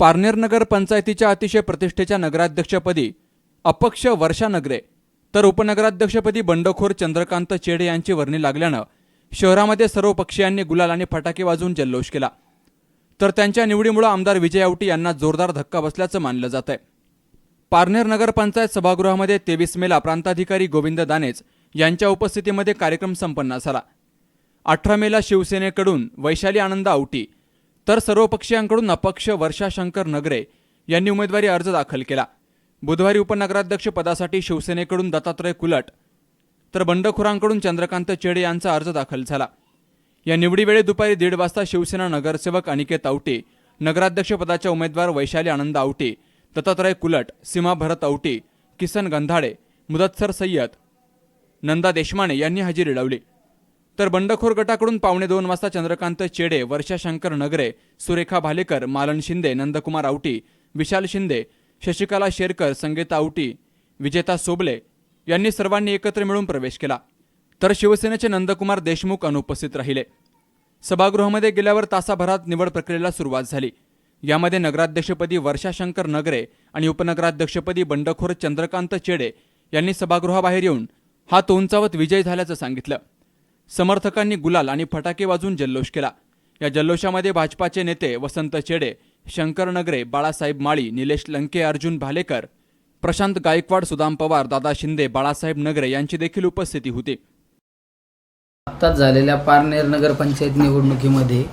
पारनेर नगर पंचायतीच्या अतिशय प्रतिष्ठेच्या नगराध्यक्षपदी अपक्ष वर्षा नगरे तर उपनगराध्यक्षपदी बंडखोर चंद्रकांत चेडे यांची वर्णी लागल्यानं शहरामध्ये सर्व पक्षीयांनी गुलाल आणि फटाके वाजवून जल्लोष केला. तर त्यांच्या निवडीमुळे आमदार विजय आवटी यांना जोरदार धक्का बसल्याचं मानलं जात आहे. पारनेर नगरपंचायत सभागृहामध्ये तेवीस मेला प्रांताधिकारी गोविंद दानेच यांच्या उपस्थितीमध्ये कार्यक्रम संपन्न झाला. अठरा मेला शिवसेनेकडून वैशाली आनंद आवटी तर सर्वपक्षीयांकडून अपक्ष वर्षा शंकर नगरे यांनी उमेदवारी अर्ज दाखल केला. बुधवारी उपनगराध्यक्ष पदासाठी शिवसेनेकडून दत्तात्रय कुलट तर बंडखोरांकडून चंद्रकांत चेडे यांचा अर्ज दाखल झाला. या निवडीवेळी दुपारी दीड वाजता शिवसेना नगरसेवक अनिकेत आवटे नगराध्यक्षपदाच्या उमेदवार वैशाली आनंद आवटे दत्तात्रय कुलट सीमा भरत आवटे किसन गंधाडे मुदत्सर सय्यद नंदा देशमाने यांनी हजेरी लावली. तर बंडखोर गटाकडून पावणे दोन वाजता चंद्रकांत चेडे वर्षा शंकर नगरे सुरेखा भालेकर मालन शिंदे नंदकुमार आवटी विशाल शिंदे शशिकला शेरकर संगीता आवटी विजेता सोबले यांनी सर्वांनी एकत्र मिळून प्रवेश केला. तर शिवसेनेचे नंदकुमार देशमुख अनुपस्थित राहिले. सभागृहामध्ये गेल्यावर तासाभरात निवड प्रक्रियेला सुरुवात झाली. यामध्ये नगराध्यक्षपदी वर्षा शंकर नगरे आणि उपनगराध्यक्षपदी बंडखोर चंद्रकांत चेडे यांनी सभागृहाबाहेर येऊन हात उंचावत विजय झाल्याचं सांगितलं. समर्थकांनी गुलाल आणि फटाके वाजून जल्लोष केला. या जल्लोषामध्ये भाजपाचे नेते वसंत चेडे शंकर नगरे बाळासाहेब माळी निलेश लंके अर्जुन भालेकर प्रशांत गायकवाड सुदाम पवार दादा शिंदे बाळासाहेब नगरे यांची देखील उपस्थिती होती. आत्ताच झालेल्या पारनेर नगरपंचायत निवडणुकीमध्ये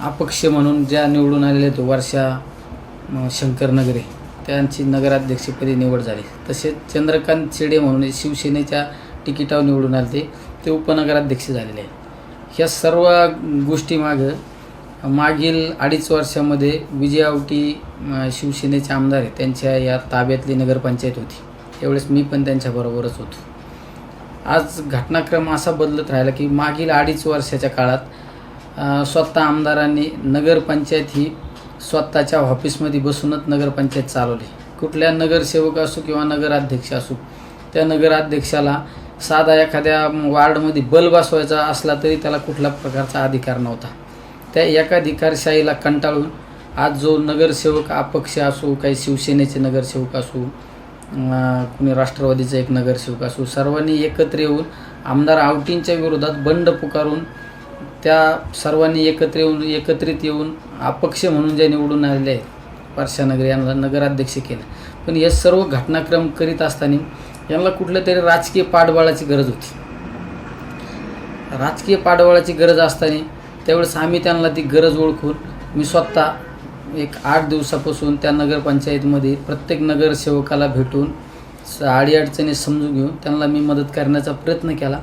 अपक्ष म्हणून ज्या निवडून आलेले आहेत वर्षा शंकर नगरे त्यांची नगराध्यक्षपदी निवड झाली. तसेच चंद्रकांत शेडे म्हणून शिवसेनेच्या तिकिटावर निवडून आले ते. ते उपनगराध्यक्ष झालेले आहेत. ह्या सर्व गोष्टीमागं मागील अडीच वर्षामध्ये विजय आवटी शिवसेनेचे आमदार आहेत. त्यांच्या या ताब्यातली नगरपंचायत होती. त्यावेळेस मी पण त्यांच्याबरोबरच होतो. आज घटनाक्रम असा बदलत राहिला की मागील अडीच वर्षाच्या काळात स्वतः आमदारांनी नगरपंचायत ही स्वतःच्या ऑफिसमध्ये बसूनच नगरपंचायत चालवली. कुठल्या नगरसेवक असो किंवा नगराध्यक्ष असो त्या नगराध्यक्षाला साधा एखाद्या वार्डमध्ये बल बसवायचा असला तरी त्याला कुठल्या प्रकारचा अधिकार नव्हता. त्या एकाधिकारशाहीला कंटाळून आज जो नगरसेवक अपक्ष असो काही शिवसेनेचे नगरसेवक असो कुणी राष्ट्रवादीचा एक नगरसेवक असो सर्वांनी एकत्र येऊन आमदार आवटींच्या विरोधात बंड पुकारून त्या सर्वांनी एकत्र येऊन एकत्रित येऊन अपक्ष म्हणून जे निवडून आलेले आहेत वर्षानगर यांना नगराध्यक्ष केलं. पण हे सर्व घटनाक्रम करीत असताना यांना कुठल्या तरी राजकीय पाठबळाची गरज होती. राजकीय पाठबळाची गरज असताना त्यावेळेस आम्ही त्यांना ती गरज ओळखून मी स्वतः एक आठ दिवसापासून त्या नगरपंचायतीमध्ये प्रत्येक नगरसेवकाला भेटून स- अडीअडचणी समजून घेऊन त्यांना मी मदत करण्याचा प्रयत्न केला.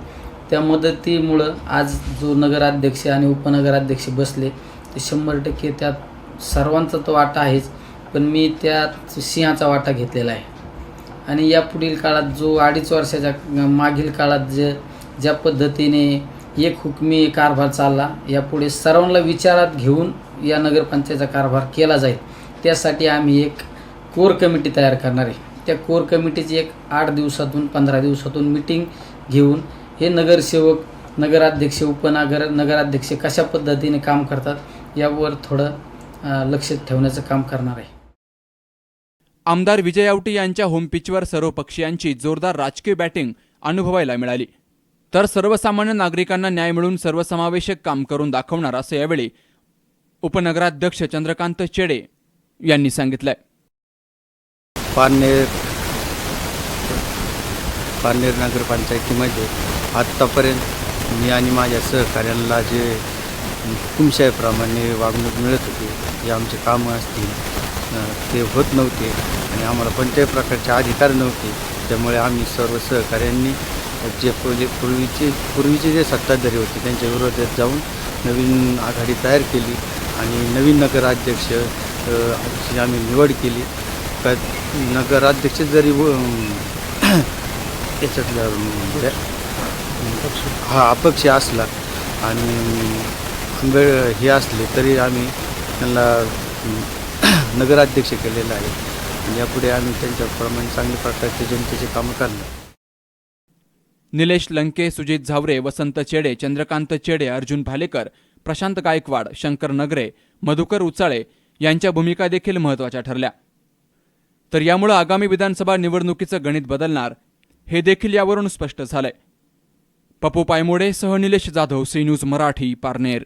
त्या मदतीमुळं आज जो नगराध्यक्ष आणि उपनगराध्यक्ष बसले ते शंभर टक्के त्यात सर्वांचा तो वाटा आहेच पण मी त्यात सिंहाचा वाटा घेतलेला आहे. आणि या पुढील काळात जो अडीच वर्षाच्या मागील काळात जे ज्या पद्धतीने एक हुकमी कारभार चालला यापुढे सर्वांना विचारात घेऊन या नगरपंचायतचा कारभार केला जाईल. त्यासाठी आम्ही एक कोर कमिटी तयार करणार आहे. त्या कोर कमिटीची एक आठ दिवसातून पंधरा दिवसातून मिटिंग घेऊन हे नगरसेवक नगराध्यक्ष उपनगर नगराध्यक्ष कशा पद्धतीने काम करतात यावर थोडं लक्ष ठेवण्याचं काम करणार आहे. आमदार विजय आवटी यांच्या होमपिचवर सर्व पक्षीयांची जोरदार राजकीय बॅटिंग अनुभवायला मिळाली. तर सर्वसामान्य नागरिकांना न्याय मिळून सर्वसमावेशक काम करून दाखवणार असं यावेळी उपनगराध्यक्ष चंद्रकांत चेडे यांनी सांगितलंय. पारनेर पारनेर नगरपंचायतीमध्ये आत्तापर्यंत मी आणि माझ्या सहकार्यांना जे हुकुमशाहीप्रमाणे वागणूक मिळत होती जे आमचे कामं असतील ते होत नव्हते. आणि आम्हाला कोणत्याही प्रकारचे अधिकार नव्हते. त्यामुळे आम्ही सर्व सहकाऱ्यांनी जे पहिले पूर्वीचे पूर्वीचे जे सत्ताधारी होते त्यांच्या विरोधात जाऊन नवीन आघाडी तयार केली आणि नवीन नगराध्यक्ष आम्ही निवड केली. का नगराध्यक्ष जरी व- म्हणजे, हा अपक्ष असला आणि आंबे हे असले तरी आम्ही त्यांना नगराध्यक्ष केलेलं आहे. यापुढे आम्ही त्यांच्याप्रमाणे चांगल्या प्रकारचे जनतेचे कामं करणार. निलेश लंके सुजित झावरे वसंत चेडे चंद्रकांत चेडे अर्जुन भालेकर प्रशांत गायकवाड शंकर नगरे मधुकर उचाळे यांच्या भूमिका देखील महत्त्वाच्या ठरल्या. तर यामुळे आगामी विधानसभा निवडणुकीचं गणित बदलणार हे देखील यावरून स्पष्ट झालंय. पप्पू पायमोडे सह निलेश जाधव सी न्यूज मराठी पारनेर.